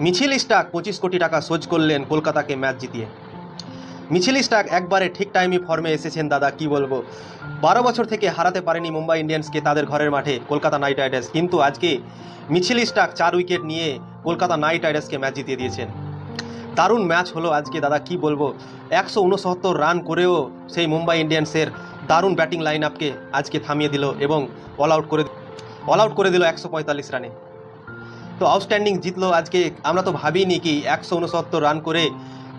মিছিল স্টাক পঁচিশ কোটি টাকা সোজ করলেন কলকাতাকে ম্যাচ জিতিয়ে। মিছিল স্টাক একবারে ঠিক টাইমে ফর্মে এসেছেন, দাদা, কি বলব? বারো বছর থেকে হারাতে পারেনি মুম্বাই ইন্ডিয়ান্সকে তাদের ঘরের মাঠে কলকাতা নাইট রাইডার্স। কিন্তু আজকে মিছিল স্টাক চার উইকেট নিয়ে কলকাতা নাইট রাইডার্সকে ম্যাচ জিতিয়ে দিয়েছেন। দারুণ ম্যাচ হলো আজকে, দাদা, কি বলব? একশো উনসত্তর রান করেও সেই মুম্বাই ইন্ডিয়ান্সের দারুণ ব্যাটিং লাইন আপকে আজকে থামিয়ে দিল এবং অল আউট করে অল আউট করে দিল একশো পঁয়তাল্লিশ রানে। তো আউটস্ট্যান্ডিং জিতলো আজকে। আমরা তো ভাবিনি কি একশো উনসত্তর রান করে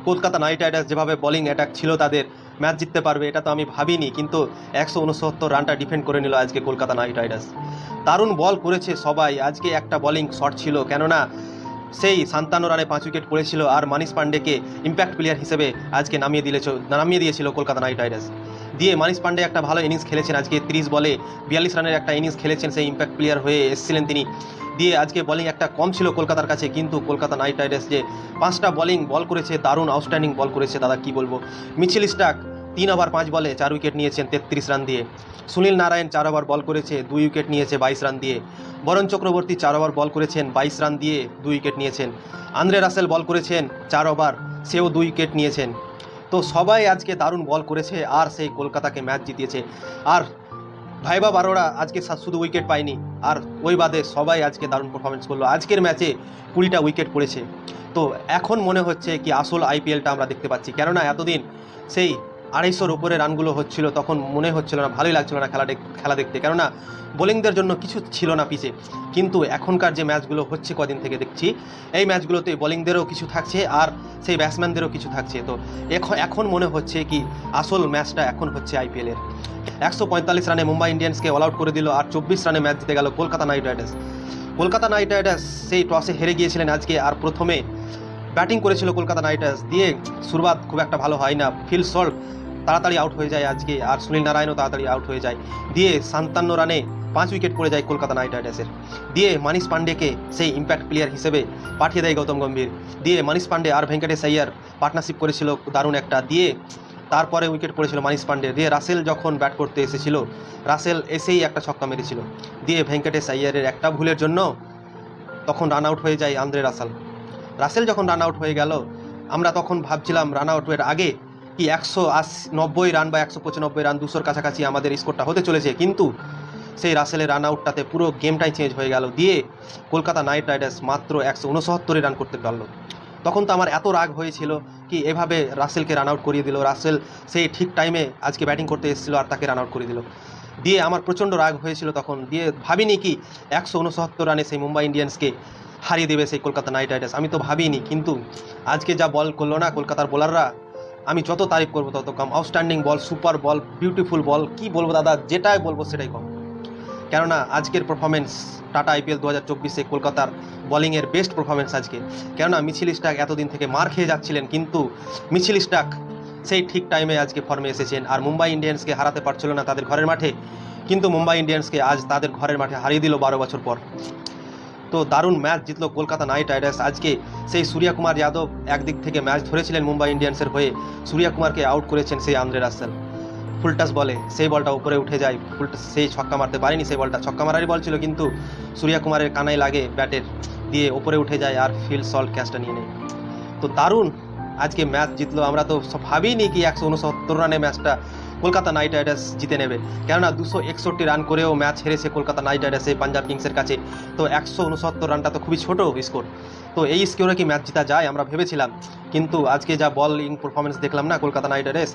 কলকাতা নাইট রাইডার্স যেভাবে বলিং অ্যাটাক ছিল তাদের ম্যাচ জিততে পারবে, এটা তো আমি ভাবিনি। কিন্তু একশো উনসত্তর রানটা ডিফেন্ড করে নিল আজকে কলকাতা নাইট রাইডার্স। দারুণ বল করেছে সবাই। আজকে একটা বোলিং শট ছিল, কেননা সেই সান্তান্ন রানে পাঁচ উইকেট পড়েছিল আর মানিস পান্ডেকে ইম্প্যাক্ট প্লেয়ার হিসেবে আজকে নামিয়ে দিলে নামিয়ে দিয়েছিল কলকাতা নাইট রাইডার্স। দিয়ে মানিস পান্ডে একটা ভালো ইনিংস খেলেছেন আজকে তিরিশ বলে বিয়াল্লিশ রানের একটা ইনিংস খেলেছেন সেই ইম্প্যাক্ট প্লেয়ার হয়ে এসেছিলেন তিনি। দিয়ে আজকে বলিং একটা কম ছিল কলকাতার কাছে, কিন্তু কলকাতা নাইট রাইডার্স যে পাঁচটা বলিং বল করেছে, দারুণ আউটস্ট্যান্ডিং বল করেছে, দাদা কি বলব? মিছিল স্টাক, তিন ওভার পাঁচ বলে, চার উইকেট নিয়েছেন তেত্রিশ রান দিয়ে। সুনীল নারায়ণ চার ওভার বল করেছে, দুই উইকেট নিয়েছে বাইশ রান দিয়ে। বরণ চক্রবর্তী চার ওভার বল করেছেন, বাইশ রান দিয়ে দুই উইকেট নিয়েছেন। আন্দ্রে রাসেল বল করেছেন, চার ওভার সেও দুই উইকেট নিয়েছেন। তো সবাই আজকে দারুণ বল করেছে, আর সেই কলকাতাকে ম্যাচ জিতিয়েছে। আর ভাইবা বারোরা, আজকে শুধু উইকেট পায়নি। আর ওই বাদে সবাই আজকে দারুণ পারফরমেন্স করল। আজকের ম্যাচে কুড়িটা উইকেট পড়েছে। তো এখন মনে হচ্ছে কি আসল আইপিএলটা আমরা দেখতে পাচ্ছি। কেননা এতদিন সেই আড়াইশোর উপরে রানগুলো হচ্ছিল, তখন মনে হচ্ছিল না, ভালোই লাগছিল না খেলা খেলা দেখতে। কেননা বোলিংদের জন্য কিছু ছিল না পিছে কিন্তু এখনকার যে ম্যাচগুলো হচ্ছে কদিন থেকে দেখছি, এই ম্যাচগুলোতে বোলিংদেরও কিছু থাকছে আর সেই ব্যাটসম্যানদেরও কিছু থাকছে। তো এখন এখন মনে হচ্ছে কি আসল ম্যাচটা এখন হচ্ছে আইপিএলের একশো পঁয়তাল্লিশ রানে মুম্বাই ইন্ডিয়ান্সকে অল আউট করে দিল আর চব্বিশ রানে ম্যাচ জিতে গেল Kolkata Knight Riders. Kolkata Knight Riders সেই টসে হেরে গিয়েছিলেন আজকে আর প্রথমে ব্যাটিং করেছিল কলকাতা নাইট রাইডার্স। দিয়ে শুরুয়াত খুব একটা ভালো হয় না। ফিল সল্ট তাড়াতাড়ি আউট হয়ে যায় আজকে আর সুনীল নারায়ণও তাড়াতাড়ি আউট হয়ে যায়। দিয়ে সান্তান্ন রানে পাঁচ উইকেট পড়ে যায় কলকাতা নাইট রাইডার্সের। দিয়ে মানিস পান্ডেকে সেই ইম্প্যাক্ট প্লেয়ার হিসেবে পাঠিয়ে দেয় গৌতম গম্ভীর। দিয়ে মানিস পান্ডে আর ভেঙ্কটেশ আইয়ার পার্টনারশিপ করেছিল দারুণ একটা। দিয়ে তারপরে উইকেট পড়েছিল মানিস পান্ডে। দিয়ে রাসেল যখন ব্যাট করতে এসেছিল, রাসেল এসেই একটা ছক্কা মেরেছিল। দিয়ে ভেঙ্কটেশ আইয়ারের একটা ভুলের জন্য তখন রান আউট হয়ে যায় আন্দ্রে রাসেল। রাসেল যখন রান আউট হয়ে গেল, আমরা তখন ভাবছিলাম রান আউটের আগে কি একশো আশি নব্বই রান বা একশো পঁচানব্বই রান দুশোর কাছাকাছি আমাদের স্কোরটা হতে চলেছে। কিন্তু সেই রাসেলের রান আউটটাতে পুরো গেমটাই চেঞ্জ হয়ে গেল। দিয়ে কলকাতা নাইট রাইডার্স মাত্র একশো উনসত্তরে রান করতে পারল। তখন তো আমার এত রাগ হয়েছিল কি এভাবে রাসেলকে রান আউট করিয়ে দিল? রাসেল সেই ঠিক টাইমে আজকে ব্যাটিং করতে এসেছিল আর তাকে রান আউট করে দিল। দিয়ে আমার প্রচণ্ড রাগ হয়েছিল তখন। দিয়ে ভাবিনি কি একশো উনসত্তর রানে সেই মুম্বাই ইন্ডিয়ান্সকে হারিয়ে দেবে সেই কলকাতা নাইট রাইডার্স। আমি তো ভাবিনি, কিন্তু আজকে যা বল করল না কলকাতার বোলাররা আমি যত তারিফ করব তত কম। Outstanding ball super ball beautiful ball কি বলব দাদা? যেটাই বলব সেটাই কম। কেননা আজকের পারফরমেন্স টাটা আইপিএল দু হাজার চব্বিশে কলকাতার বোলিংয়ের বেস্ট পারফরমেন্স আজকে। কেননা মিছিল স্টাক এতদিন থেকে মার খেয়ে যাচ্ছিলেন, কিন্তু মিছিল স্টাক সেই ঠিক টাইমে আজকে ফর্মে এসেছেন। আর মুম্বাই ইন্ডিয়ান্সকে হারাতে পারছিল না তাদের ঘরের মাঠে, কিন্তু মুম্বাই ইন্ডিয়ান্সকে আজ তাদের ঘরের মাঠে হারিয়ে দিল বারো বছর পর। তো দারুণ ম্যাচ জিতলো কলকাতা নাইট রাইডার্স। আজকে সেই সূর্যা কুমার যাদব একদিক থেকে ম্যাচ ধরেছিলেন মুম্বাই ইন্ডিয়ান্সের হয়ে। সূর্যা কুমারকে আউট করেছেন সেই আন্দ্রে রাসেল। ফুলটাস বলে, সেই বলটা উপরে উঠে যায়। ফুলটাস সেই ছক্কা মারতে পারেনি সেই বলটা। ছক্কা মারারই বল ছিল কিন্তু সূর্যা কুমারের কানায় লাগে ব্যাটের, দিয়ে ওপরে উঠে যায় আর ফিল সল্ট ক্যাচটা নিয়ে নেয়। তো দারুণ! আজকে ম্যাচ জিতলো। আমরা তো ভাবিনি কি একশো উনসত্তর রানে ম্যাচটা কলকাতা নাইট রাইডার্স জিতে নেবে। কেননা দুশো একষট্টি রান করেও ম্যাচ হেরেছে কলকাতা নাইট রাইডার্স এই পাঞ্জাব কিংসের কাছে। তো একশো উনসত্তর রানটা তো খুবই ছোট স্কোর। তো এই স্কোরে কি ম্যাচ জিতা যায় আমরা ভেবেছিলাম। কিন্তু আজকে যা বলিং পারফরমেন্স দেখলাম না কলকাতা নাইট রাইডার্স,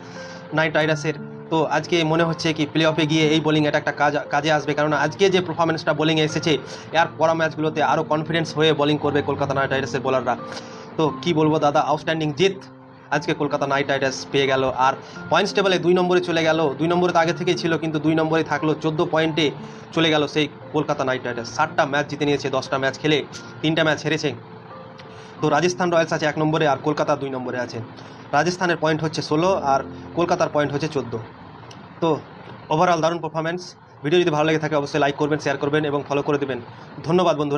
নাইট রাইডার্সের তো আজকে মনে হচ্ছে কি প্লে অফে গিয়ে এই বোলিং এটা একটা কাজ, কাজে আসবে। কারণ আজকে যে পারফরমেন্সটা বোলিংয়ে এসেছে, এর পরা ম্যাচগুলোতে আরও কনফিডেন্স হয়ে বোলিং করবে কলকাতা নাইট রাইডার্সের বোলাররা তো কি বলব দাদা আউটস্ট্যান্ডিং জিত আজকে কলকাতা নাইট রাইডার্স পেয়ে গেল। আর পয়েন্টস টেবলে দুই নম্বরে চলে গেল। দুই নম্বরে তো আগে থেকেই ছিল, কিন্তু দুই নম্বরে থাকল, চোদ্দ পয়েন্টে চলে গেল সেই কলকাতা নাইট রাইডার্স ষাটটা ম্যাচ জিতে নিয়েছে, দশটা ম্যাচ খেলে, তিনটা ম্যাচ হেরেছে। তো রাজস্থান রয়্যালস আছে এক নম্বরে আর কলকাতা দুই নম্বরে আছে। রাজস্থানের পয়েন্ট হচ্ছে ষোলো আর কলকাতার পয়েন্ট হচ্ছে চোদ্দ। তো ওভারঅল দারুণ পারফরমেন্স ভিডিও যদি ভালো লেগে থাকে, অবশ্যই লাইক করবেন শেয়ার করবেন এবং ফলো করে দেবেন। ধন্যবাদ বন্ধুরা।